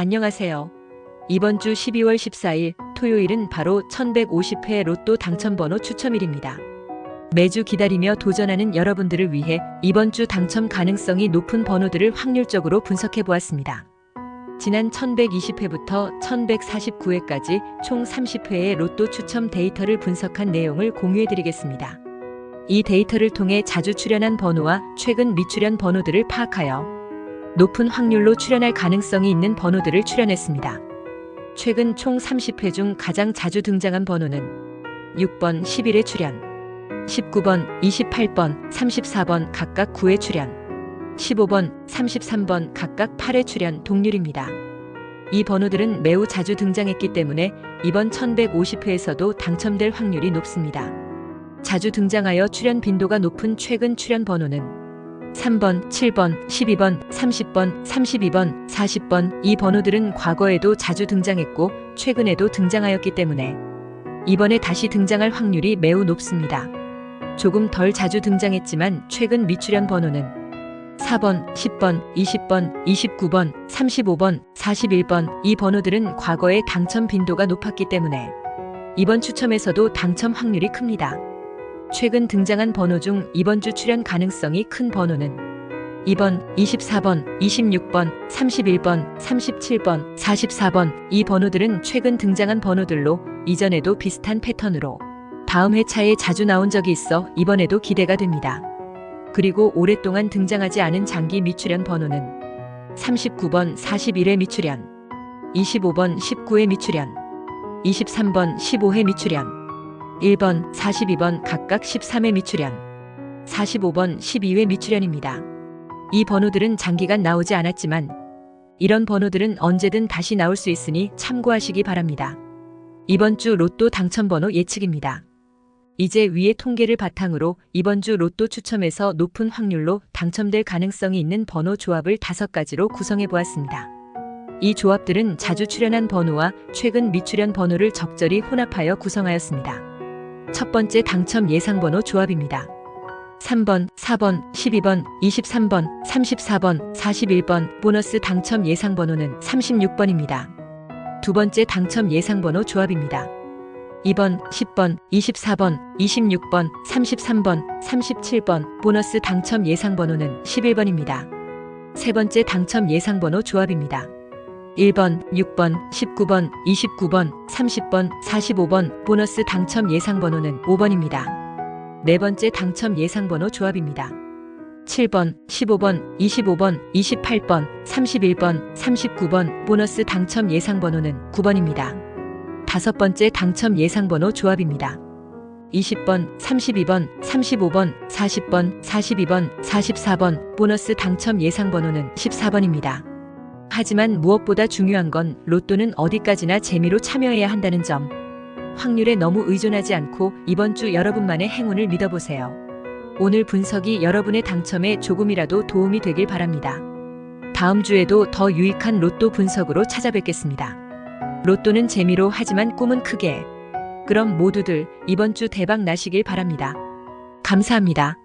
안녕하세요. 이번 주 12월 14일 토요일은 바로 1150회 로또 당첨번호 추첨일입니다. 매주 기다리며 도전하는 여러분들을 위해 이번 주 당첨 가능성이 높은 번호들을 확률적으로 분석해 보았습니다. 지난 1120회부터 1149회까지 총 30회의 로또 추첨 데이터를 분석한 내용을 공유해 드리겠습니다. 이 데이터를 통해 자주 출연한 번호와 최근 미출연 번호들을 파악하여 높은 확률로 출연할 가능성이 있는 번호들을 출연했습니다. 최근 총 30회 중 가장 자주 등장한 번호는 6번 11회 출연, 19번, 28번, 34번 각각 9회 출연, 15번, 33번 각각 8회 출연 동률입니다. 이 번호들은 매우 자주 등장했기 때문에 이번 1150회에서도 당첨될 확률이 높습니다. 자주 등장하여 출연 빈도가 높은 최근 출연 번호는 3번, 7번, 12번, 30번, 32번, 40번 이 번호들은 과거에도 자주 등장했고 최근에도 등장하였기 때문에 이번에 다시 등장할 확률이 매우 높습니다. 조금 덜 자주 등장했지만 최근 미출연 번호는 4번, 10번, 20번, 29번, 35번, 41번 이 번호들은 과거의 당첨 빈도가 높았기 때문에 이번 추첨에서도 당첨 확률이 큽니다. 최근 등장한 번호 중 이번 주 출연 가능성이 큰 번호는 2번, 24번, 26번, 31번, 37번, 44번 이 번호들은 최근 등장한 번호들로 이전에도 비슷한 패턴으로 다음 회차에 자주 나온 적이 있어 이번에도 기대가 됩니다. 그리고 오랫동안 등장하지 않은 장기 미출연 번호는 39번 41회 미출연, 25번 19회 미출연, 23번 15회 미출연, 1번 42번 각각 13회 미출연, 45번 12회 미출연입니다. 이 번호들은 장기간 나오지 않았지만 이런 번호들은 언제든 다시 나올 수 있으니 참고하시기 바랍니다. 이번 주 로또 당첨 번호 예측입니다. 이제 위의 통계를 바탕으로 이번 주 로또 추첨에서 높은 확률로 당첨될 가능성이 있는 번호 조합을 다섯 가지로 구성해 보았습니다. 이 조합들은 자주 출연한 번호와 최근 미출연 번호를 적절히 혼합하여 구성하였습니다. 첫 번째 당첨 예상 번호 조합입니다. 3번, 4번, 12번, 23번, 34번, 41번 보너스 당첨 예상 번호는 36번입니다. 두 번째 당첨 예상 번호 조합입니다. 2번, 10번, 24번, 26번, 33번, 37번 보너스 당첨 예상 번호는 11번입니다. 세 번째 당첨 예상 번호 조합입니다. 1번, 6번, 19번, 29번, 30번, 45번 보너스 당첨 예상 번호는 5번입니다. 네 번째 당첨 예상 번호 조합입니다. 7번, 15번, 25번, 28번, 31번, 39번 보너스 당첨 예상 번호는 9번입니다. 다섯 번째 당첨 예상 번호 조합입니다. 20번, 32번, 35번, 40번, 42번, 44번 보너스 당첨 예상 번호는 14번입니다. 하지만 무엇보다 중요한 건 로또는 어디까지나 재미로 참여해야 한다는 점. 확률에 너무 의존하지 않고 이번 주 여러분만의 행운을 믿어보세요. 오늘 분석이 여러분의 당첨에 조금이라도 도움이 되길 바랍니다. 다음 주에도 더 유익한 로또 분석으로 찾아뵙겠습니다. 로또는 재미로 하지만 꿈은 크게. 그럼 모두들 이번 주 대박 나시길 바랍니다. 감사합니다.